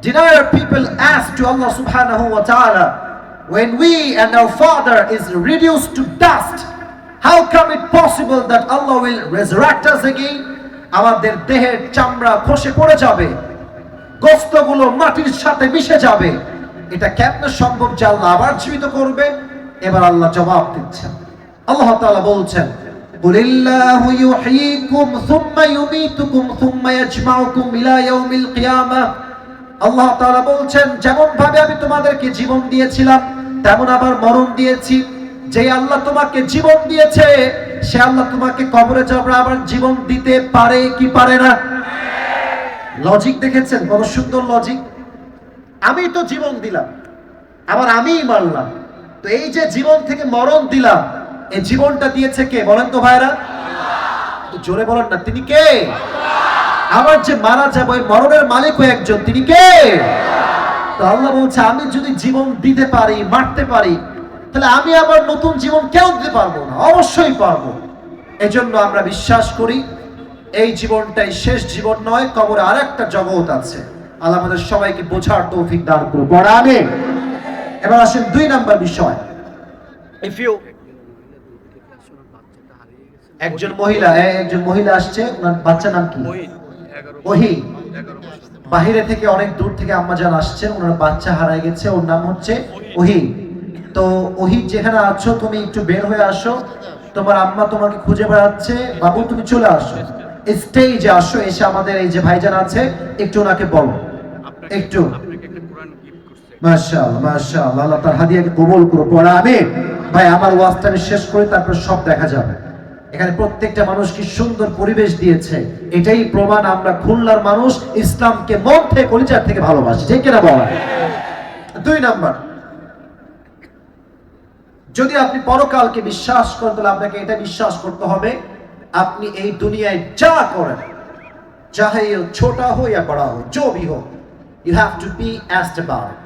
Denier people ask to Allah subhanahu wa ta'ala, when we and our father is reduced to dust, how come it possible that Allah will resurrect us again? আমাদের দেহের চামড়া খসে পড়ে যাবে গোস্তগুলো মাটির সাথে মিশে যাবে। এটা কেমনে সম্ভব যে আল্লাহ আবার জীবিত করবে? এবার আল্লাহ জবাব দিচ্ছেন। আল্লাহ তাআলা বলছেন কুলিল্লাহু ইউহয়িকুম সুম্মা ইউমীতুকুম সুম্মা ইয়াজমাউকুম ইলা ইয়াউমিল কিয়ামাহ আল্লাহ তাআলা বলছেন যেমন ভাবে আমি তোমাদেরকে জীবন দিয়েছিলাম, তেমন আবার মরণ দিয়েছি। যে আল্লাহ তোমাকে জীবন দিয়েছে, সে আল্লাহ তোমাকে কবরে যাবার আবার জীবন দিতে পারে কি পারে না? লজিক দেখেছেন? কত সুন্দর লজিক আমি তো জীবন দিলাম, আবার আমিই মারলাম। তো এই যে জীবন থেকে মরণ দিলাম, এই জীবনটা দিয়েছে কে? বলেন তো ভাইরা। জোরে বলেন না, তিনি কে? আবার যে মারা যাবে ওই মরণের মালিকও একজন তিনি কে? তো আল্লাহ বলছে আমি যদি জীবন দিতে পারি মারতে পারি তাহলে আমি আবার নতুন জীবন কেউ দিতে পারব না। অবশ্যই পারব। এজন্য আমরা বিশ্বাস করি এই জীবনটাই শেষ জীবন নয় কবরে আরেকটা জগৎ আছে। আল্লাহ আমাদের সবাইকে বোঝার তৌফিক দান করুন বড় আগে এবার আসেন দুই নাম্বার বিষয়। ইফ ইউ একজন মহিলা একজন মহিলা আসছে ওনার বাচ্চা নাম কি? ওহি বাহিরে থেকে অনেক দূর থেকে আম্মাজান আসছেন ওনার বাচ্চা হারায় গেছে, ওর নাম হচ্ছে ওহি তো ওহি যেখানে আছো, তুমি একটু বের হয়ে আসো। তোমার আম্মা তোমাকে খুঁজে বেড়াচ্ছে, বাবু, তুমি চলে আসো। স্টেজে আসো, এসে আমাদের এই যে ভাইজান আছে, একটু ওনাকে বলো। একটু। মাশাআল্লাহ মাশাআল্লাহ, আল্লাহ তার হাদিয়াকে কবুল করো পড়া আমি ভাই, আমার ওয়াজটা আমি শেষ করে, তারপর সব দেখা যাবে। এখানে প্রত্যেকটা মানুষকে সুন্দর পরিবেশ দিয়েছে। এটাই প্রমাণ আমরা খুলনার মানুষ ইসলামকে মন থেকে, কলিজার থেকে ভালোবাসি। ঠিক কিনা বলা? দুই নাম্বার। যদি আপনি পরকালকে বিশ্বাস করেন, তাহলে আপনাকে এটা বিশ্বাস করতে হবে, আপনি এই দুনিয়ায় যা করেন, চাহে ছোট হো ইয়া বড় হোক, যো ভি হোক you have to be as about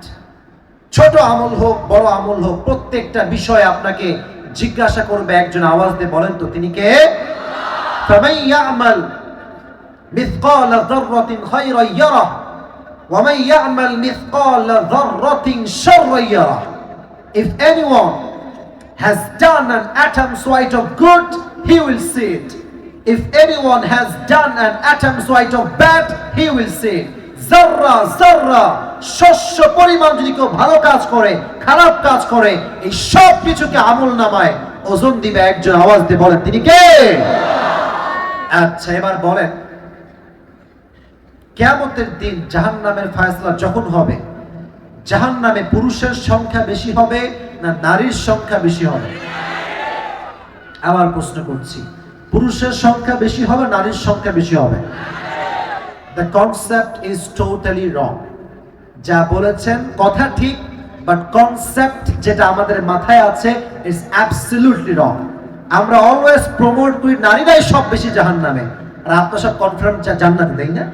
ছোট আমল হোক, বড় আমল হোক, প্রত্যেকটা বিষয় আপনাকে জিজ্ঞাসা করবে একজন আওয়াজ দিয়ে বলেন তো তিনি কে فمن يعمل مثقال ذرة خيرا يره ومن يعمل مثقال ذرة شرا يره if anyone has done an atom's weight of good he will see it if anyone has done an atom's weight of bad he will see it জাররা জাররা শস্য পরিমাণ যদি কেউ ভালো কাজ করে, খারাপ কাজ করে, এই সব কিছুকে আমল নামায়, ওজন দিবে একজন, আওয়াজ দিয়ে বলেন, তিনি কে? আচ্ছা এবার বলেন, কেয়ামতের দিন জাহান্নামের ফায়সলা যখন হবে, জাহান্নামে পুরুষের সংখ্যা বেশি হবে না নারীর সংখ্যা বেশি হবে? আবার প্রশ্ন করছি, পুরুষের সংখ্যা বেশি হবে, নারীর সংখ্যা বেশি হবে? The concept is totally wrong যা বলেছেন কথা ঠিক বাট কনসেপ্ট যেটা আমাদের মাথায় আছে ইজ অ্যাবসলিউটলি রং আমরা অলওয়েজ প্রমোট করি, নারীরাই সব বেশি জাহান নামে আর আপনার সব কনফার্ম জান্নাতি, তাই না?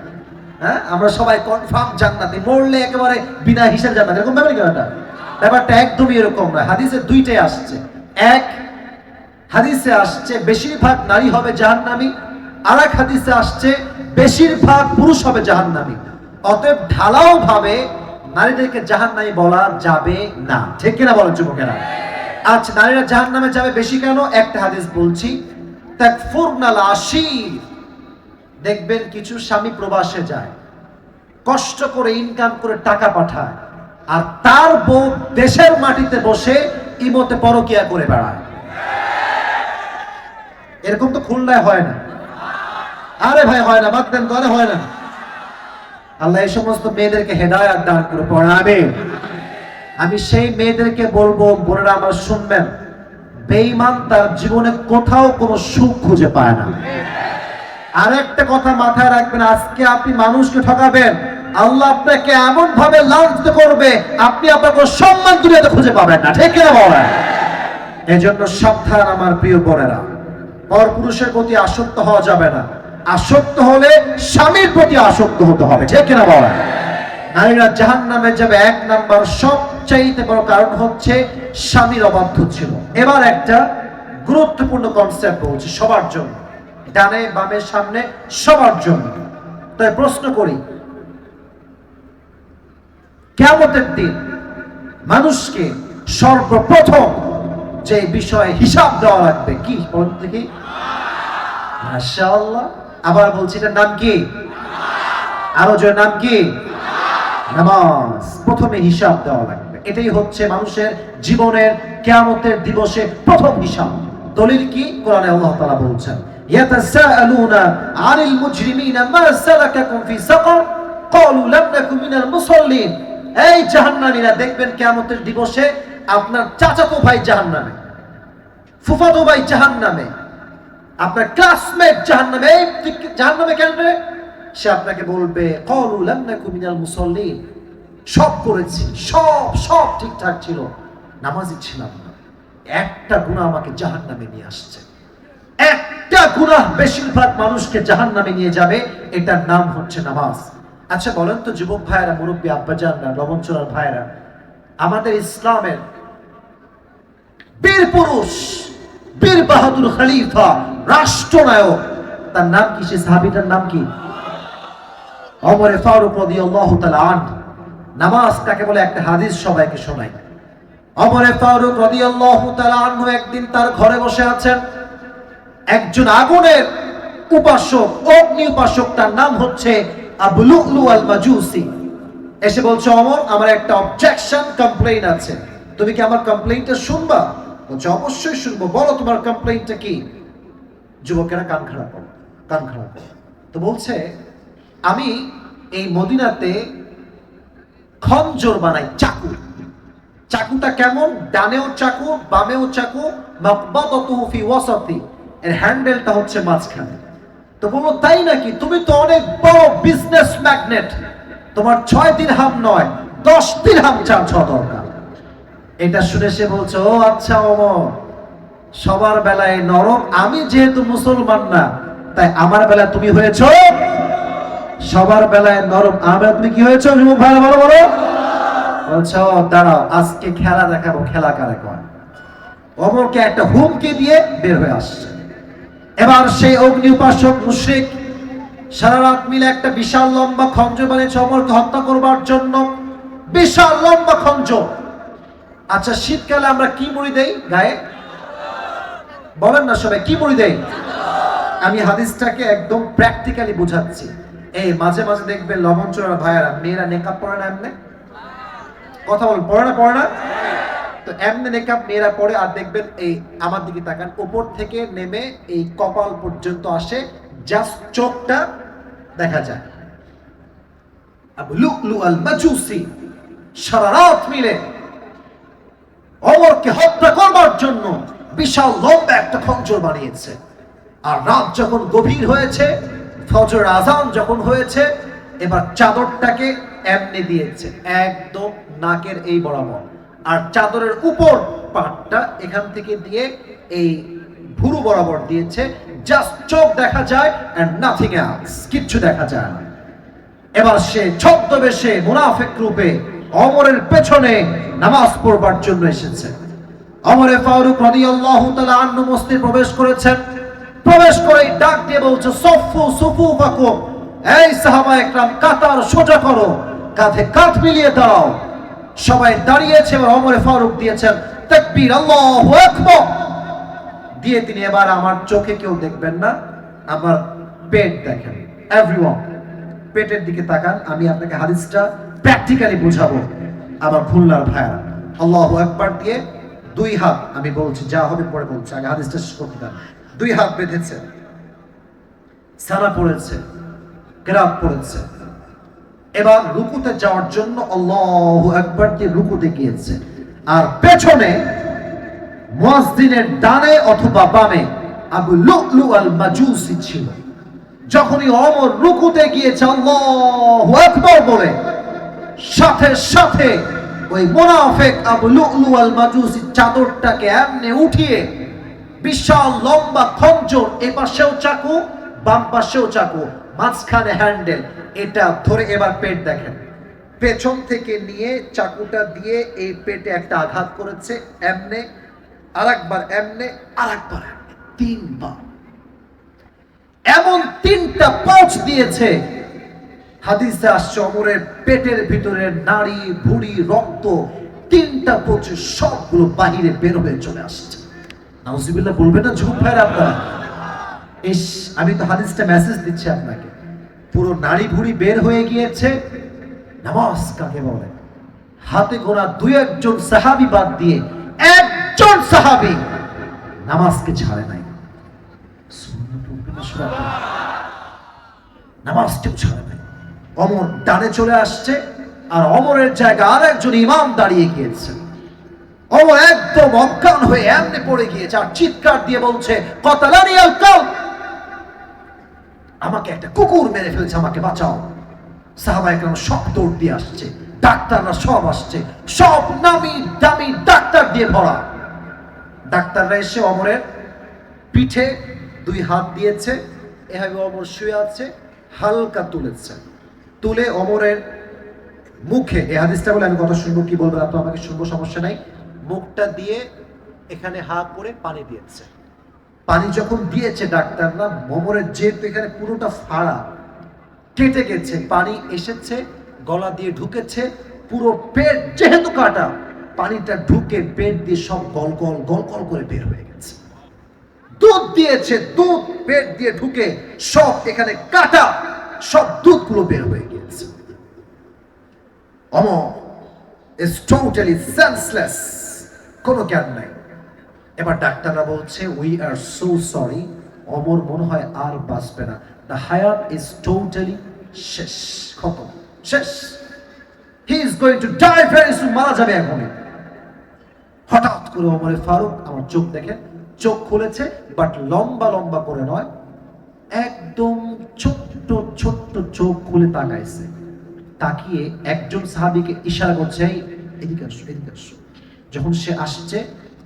হ্যাঁ? আমরা সবাই কনফার্ম জান্নাতি, মরলে একেবারে বিনা হিসাব জান্নাতি, এরকম ব্যাপার কি ব্যাপারটা? ব্যাপারটা একদমই এরকম নয় হাদিসে দুইটাই আসছে। এক, হাদিসে আসছে, বেশিরভাগ নারী হবে জাহান্নামী। আর এক হাদিসে আসছে বেশিরভাগ পুরুষ হবে জাহান্নামী। অতএব ঢালাও ভাবে নারীদেরকে জাহান্নামী বলা যাবে না। ঠিক কিনা বলেন যুবকেরা? আচ্ছা নারীরা জাহান্নামে যাবে বেশি কেন? একটা হাদিস বলছি দেখবেন কিছু স্বামী প্রবাসে যায়, কষ্ট করে ইনকাম করে টাকা পাঠায়, আর তার বউ দেশের মাটিতে বসে ইমতে পরকিয়া করে বেড়ায়। এরকম তো খুলনায় হয় না। আরে ভাই, হয় না, বাদ দেন আরে হয় না। আল্লাহ এই সমস্ত মেয়েদেরকে হেদায়াত দান করে পড়াবে আমি সেই মেয়েদেরকে বলব, বোনেরা আমার শুনবেন, বেঈমান তার জীবনে কোথাও কোনো সুখ খুঁজে পায় না। আর একটা কথা মাথায় রাখবেন, আজকে আপনি মানুষকে ঠকাবেন, আল্লাহ আপনাকে এমন ভাবে লাঞ্ছিত করবে, আপনি আপনার সম্মান দুনিয়াতে খুঁজে পাবেন না, ঠিক কিনা বলেন? এজন্য সাবধান আমার প্রিয় বোনেরা, পরপুরুষের প্রতি আসক্ত হওয়া যাবে না। আসক্ত হলে স্বামীর প্রতি আসক্ত হতে হবে, ঠিক কিনা বলেন? নারীরা জাহান নামে যাবে, এক নাম্বার সবচাইতে বড় কারণ হচ্ছে স্বামীর অবাধ্য ছিল। এবার একটা গুরুত্বপূর্ণ কনসেপ্ট বলছি, সবার জন্য। ডানে বামের সামনে সবার জন্য। তাই প্রশ্ন করি কেমতের দিন মানুষকে সর্বপ্রথম যে বিষয়ে হিসাব দেওয়া লাগবে কি? বলুন দেখি। মাশাআল্লাহ। আবার বলছি, এটার নাম কি? আরও জোরে, নাম কি? নামাজ। প্রথমে হিসাব দেওয়া লাগবে। এটাই হচ্ছে মানুষের জীবনের কেয়ামতের দিবসে প্রথম হিসাব। দলিল কি? কোরআনে আল্লাহ তাআলা বলছেন, ইয়াতাসাআলুনা আনিল মুজরিমিনা মা সালাকাকুম ফি সাকার। ক্বালু লাম মিনাল মুসাল্লিন। এই জাহান্নামীরা দেখবেন কিয়ামতের দিবসে আপনার চাচাতো ভাই জাহান্নামে, ফুফাতো ভাই জাহান্নামে আপনার ক্লাসমেট জাহান্নামে এই তুই কি জাহান্নামে কেন সে আপনাকে বলবে ক্বালু লাম নাকু মিনাল মুসাল্লিন। সব করেছি, সব সব ঠিকঠাক ছিল। নামাজই ছিলাম না। একটা গুনাহ আমাকে জাহান্নামে নিয়ে আসছে। একটা গুনাহ বেশিরভাগ মানুষকে জাহান্নামে নিয়ে যাবে, এটার নাম হচ্ছে নামাজ। আচ্ছা বলেন তো যুবক ভাইয়েরা, মুরব্বী আব্বাজানরা লবণচোরার ভাইয়েরা, আমাদের ইসলামের বীর পুরুষ বীর বাহাদুর খলিফা, রাষ্ট্রনায়ক। তার নাম কি? সে সাহাবিটার নাম কি? অমরে ফারুক রাদিয়াল্লাহু তাআলা আনহু। নামাজ কাকে বলে? একটা হাদিস সবাইকে শোনাই। অমরে ফারুক রাদিয়াল্লাহু তাআলা আনহু একদিন তার ঘরে বসে আছেন। একজন আগুনের উপাসক, অগ্নি উপাসক, তার নাম হচ্ছে আবু লুলু আল মাজুসি। এসে বলছে অমর আমার একটা অবজেকশন কমপ্লেইন আছে। তুমি কি আমার কমপ্লেইনটা শুনবা? বলছে, অবশ্যই শুনব। বলো তোমার কমপ্লেইনটা কি? যুবকেরা কান খারাপ করো, কান খারাপ করো। তো বলছে, আমি এই মদিনাতে খঞ্জর বানাই, চাকু। চাকুটা কেমন? ডানেও চাকু, বামেও চাকু ফি ওয়াসাতি। এর হ্যান্ডেলটা হচ্ছে মাঝখানে। তো বলল, তাই নাকি? তুমি তো অনেক বড় বিজনেস ম্যাগনেট তোমার ছয় দিন হাম নয়, দশ দিন হাম চার্জ হওয়া দরকার। এটা শুনে সে বলছে, ও আচ্ছা অমর সবার বেলায় নরম। আমি যেহেতু মুসলমান না, তাই আমার বেলায় তুমি হয়েছ সবার বেলায় নরম। আমার তুমি কি হয়েছো? যুবক ভাই বলো বলো। বলছো দাঁড়াও, আজকে খেলা দেখাবো, খেলা কারে কয় অমরকে একটা হুমকি দিয়ে বের হয়ে আসছে। এবার সেই অগ্নি উপাসক মুশ্রিক সারা রাত মিলে একটা বিশাল লম্বা খঞ্জ বানিয়েছে। অমরকে হত্যা করবার জন্য বিশাল লম্বা খঞ্জ। আচ্ছা শীতকালে আমরা কি মুড়ি দেই গায়ে? বলেন না সবাই, কি মুড়ি দেই? আমি হাদিসটাকে একদম প্র্যাকটিক্যালি বোঝাচ্ছি। এই, মাঝে মাঝে দেখবেন লবণ চোরা ভাইয়ারা, মেয়েরা নেকাপ পরে না এমনি? কথা বল পড়ে না পড়ে না? তো এমনি নেকাপ মেয়েরা পরে আর দেখবেন এই আমার দিকে তাকান, উপর থেকে নেমে এই কপাল পর্যন্ত আসে জাস্ট চোখটা দেখা যায়। আবু লুকলু আল মাজুসি সারা রাত মিলে অমরকে হত্যা করবার জন্য বিশাল লম্বা একটা খঞ্জর বানিয়েছে। আর রাত যখন গভীর হয়েছে, ফজর আজান যখন হয়েছে, এবার চাদরটাকে এমনি দিয়েছে, একদম নাকের এই বরাবর। আর চাদরের উপর পাটটা এখান থেকে দিয়ে এই ভুরু বরাবর দিয়েছে। জাস্ট চোখ দেখা যায় এন্ড নাথিং এলস কিচ্ছু দেখা যায় না। এবার সে ছদ্মবেশে মুনাফিক রূপে অমরের পেছনে নামাজ পড়বার জন্য এসেছে। অমরে ফারুক রাদিয়াল্লাহু তাআলা আন্নু মসজিদে প্রবেশ করেছেন। প্রবেশ করেই ডাক দিয়ে বলছে, সফু সুফু ফাকুম এই সাহাবা একরাম, কাতার সোজা করো, কাঁধে কাঁধ মিলিয়ে দাও সবাই দাঁড়িয়েছে, এবার অমরে ফারুক দিয়েছেন, তাকবীর, আল্লাহু দিয়ে তিনি এবার, আমার চোখে কেউ দেখবেন না, আমার পেট দেখেন এভরিওয়ান পেটের দিকে তাকান, আমি আপনাকে হাদিসটা প্র্যাকটিক্যালি বুঝাবো আমার খুলনার ভাইয়ারা। আল্লাহ একবার দিয়ে দুই হাত আমি বলছি, যা হবে পরে বলছি, আগে হাদিসটা শেষ করতে দুই হাত বেঁধেছে, সানা পড়েছে গ্রাফ পড়েছে। এবার রুকুতে যাওয়ার জন্য আল্লাহ একবার দিয়ে রুকুতে গিয়েছে। আর পেছনে মুয়াজ্জিনের ডানে অথবা বামে আবু লুকলু আল মাজুসি ছিল। যখনই অমর রুকুতে গিয়েছে, আল্লাহু আকবার বলে সাথে সাথে ওই মুনাফিক আবু লুকলু আল মাজুসি চাদরটাকে এমনি উঠিয়ে বিশাল লম্বা খঞ্জর এ পাশেও চাকু, বাম পাশেও চাকু, মাঝখানে হ্যান্ডেল। এটা ধরে এবার পেট দেখেন। পেছন থেকে নিয়ে চাকুটা দিয়ে এই পেটে একটা আঘাত করেছে, এমনে, আরেকবার এমনে আরেকবার এমনে, তিনবার। এমন তিনটা পোচ দিয়েছে হাদিসে আসছে, অমরের পেটের ভিতরে নাড়ি, ভুড়ি, রক্ত, তিনটা প্রচুর সবগুলো বাহিরে বের হয়ে চলে আসছে। নাউজিবিল্লাহ, বলবেন না ঝুঁক ভাইয়ের আপনারা? ইস, আমি তো হাদিসটা মেসেজ দিচ্ছি আপনাকে। পুরো নাড়ি, ভুড়ি বের হয়ে গিয়েছে, নামাজ কাকে বলে? হাতে গোনা দুই একজন সাহাবি বাদ দিয়ে একজন সাহাবি নামাজকে ছাড়ে নাই। নামাজকেও ছাড়ে নাই। অমর ডানে চলে আসছে, আর অমরের জায়গায় আর একজন ইমাম দাঁড়িয়ে গিয়েছে। অমর একদম অজ্ঞান হয়ে এমনি পড়ে গিয়েছে আর চিৎকার দিয়ে বলছে, কতালানি আমাকে একটা কুকুর মেরে ফেলছে, আমাকে বাঁচাও। সাহাবা একরাম সব দৌড় দিয়ে আসছে, ডাক্তাররা সব আসছে, সব নামি দামি ডাক্তার দিয়ে ভরা। ডাক্তাররা এসে অমরের পিঠে দুই হাত দিয়েছে, এভাবে অমর শুয়ে আছে, হালকা তুলেছে। তুলে অমরের মুখে, এই হাদিসটা বলে আমি কথা শুনব, কি বলবেন আপনি আমাকে শুনব, সমস্যা নাই। মুখটা দিয়ে এখানে হা করে পানি দিয়েছে। পানি যখন দিয়েছে ডাক্তাররা মোমরের যেহেতু এখানে পুরোটা ফাড়া কেটে গেছে, পানি এসেছে, গলা দিয়ে ঢুকেছে, পুরো পেট যেহেতু কাটা, পানিটা ঢুকে পেট দিয়ে সব গল গল গল গল করে বের হয়ে গেছে। দুধ দিয়েছে, দুধ পেট দিয়ে ঢুকে সব এখানে কাটা, সব দুধগুলো বের হয়ে অমর ইজ টোটালি সেন্সলেস কোনো জ্ঞান নাই। এবার ডাক্তাররা বলছে উই আর সো সরি অমর মনে হয় আর বাঁচবে না। দ্য হায়াত ইজ টোটালি শেষ, খতম, শেষ। He is going to die very soon মারা যাবে এখনই। হঠাৎ করে অমরে ফারুক, আমার চোখ দেখে, চোখ খুলেছে বাট লম্বা লম্বা করে নয়, একদম ছোট্ট ছোট্ট চোখ খুলে তাকাইছে। তাকিয়ে একজন সাহাবীকে ইশারা করছে এদিকে আসো এদিকে আসো। যখন সে আসছে,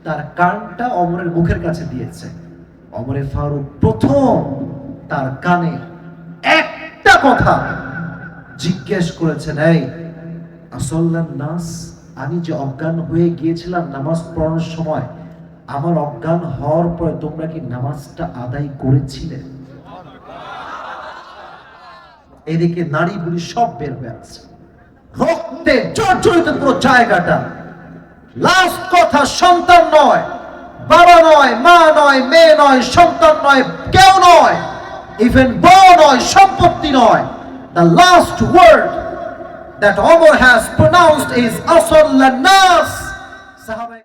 তার কানটা অমরের মুখের কাছে দিয়েছে। অমরে ফারুক প্রথম তার কানে একটা কথা জিজ্ঞেস করেছেন এই, আসল্লান নাস, আমি যে অজ্ঞান হয়ে গিয়েছিলাম নামাজ পড়ানোর সময়, আমার অজ্ঞান হওয়ার পরে তোমরা কি নামাজটা আদায় করেছিলে? এদিকে নারী বুড়ি সব বের হয়ে আছে রক্তে জর্জরিত পুরো জায়গাটা। লাস্ট কথা, সন্তান নয়, বাবা নয়, মা নয়, মেয়ে নয়, সন্তান নয়, কেউ নয় ইভেন বউ নয়, সম্পত্তি নয়। The last word Omar has pronounced is, Asal Nas. সাহাবায়ে